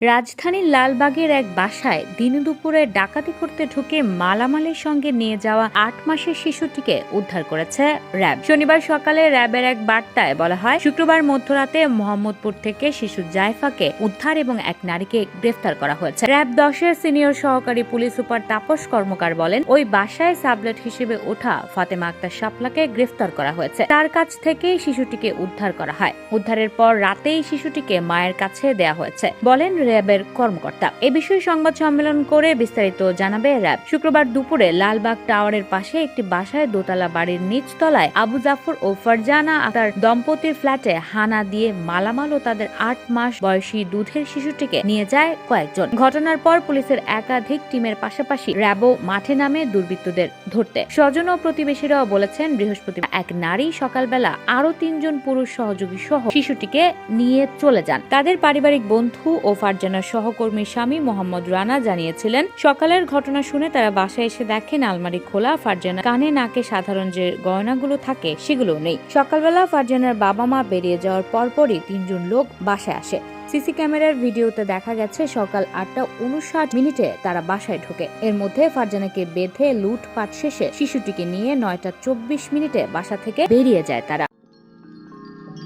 রাজধানীর লালবাগের এক বাসায় দিন দুপুরে ডাকাতি করতে ঢুকে মালামালের সঙ্গে নিয়ে যাওয়া আট মাসের শিশুটিকে উদ্ধার করেছে র্যাব। শনিবার সকালে র্যাবের এক বার্তায় বলা হয়, শুক্রবার মধ্যরাতে মোহাম্মদপুর থেকে শিশু জাইফাকে উদ্ধার এবং এক নারীকে গ্রেফতার করা হয়েছে। র্যাব দশের সিনিয়র সহকারী পুলিশ সুপার তাপস কর্মকার বলেন, ওই বাসায় সাবলেট হিসেবে ওঠা ফাতেমা আক্তার শাপলাকে গ্রেফতার করা হয়েছে। তার কাছ থেকেই শিশুটিকে উদ্ধার করা হয়। উদ্ধারের পর রাতেই শিশুটিকে মায়ের কাছে দেয়া হয়েছে। বলেন র্যাবের কর্মকর্তা। এ বিষয়ে সংবাদ সম্মেলন করে বিস্তারিত জানাবে র্যাব। শুক্রবার দুপুরে লালবাগ টাওয়ারের পাশে একটি বাসায় দোতলা বাড়ির নিচতলায় আবু জাফর ও ফারজানা তার দম্পতির ফ্ল্যাটে হানা দিয়ে মালামাল ও তাদের আট মাস বয়সী দুধের শিশুটিকে নিয়ে যায় কয়েকজন। ঘটনার পর পুলিশের একাধিক টিমের পাশাপাশি র্যাবও মাঠে নামে দুর্বৃত্তদের ধরতে। স্বজন ও প্রতিবেশীরাও বলেছেন, বৃহস্পতিবার এক নারী সকালবেলা আরও তিনজন পুরুষ সহযোগী সহ শিশুটিকে নিয়ে চলে যান। তাদের পারিবারিক বন্ধু ও ফারজানার সহকর্মী স্বামী মোহাম্মদ রানা জানিয়েছিলেন, সকালের ঘটনা শুনে তারা বাসায় এসে দেখেন আলমারি খোলা ফারজানা কানে নাকে সাধারণ যে গয়নাগুলো থাকে সেগুলো নেই। সকালবেলা ফারজানার বাবা মা বেরিয়ে যাওয়ার পরপরই তিনজন লোক বাসায় আসে। সিসি ক্যামেরার ভিডিওতে দেখা গেছে, সকাল আটটা উনষাট মিনিটে তারা বাসায় ঢোকে। এর মধ্যে ফারজানাকে বেঁধে লুটপাট শেষে শিশুটিকে নিয়ে নয়টা চব্বিশ মিনিটে বাসা থেকে বেরিয়ে যায় তারা।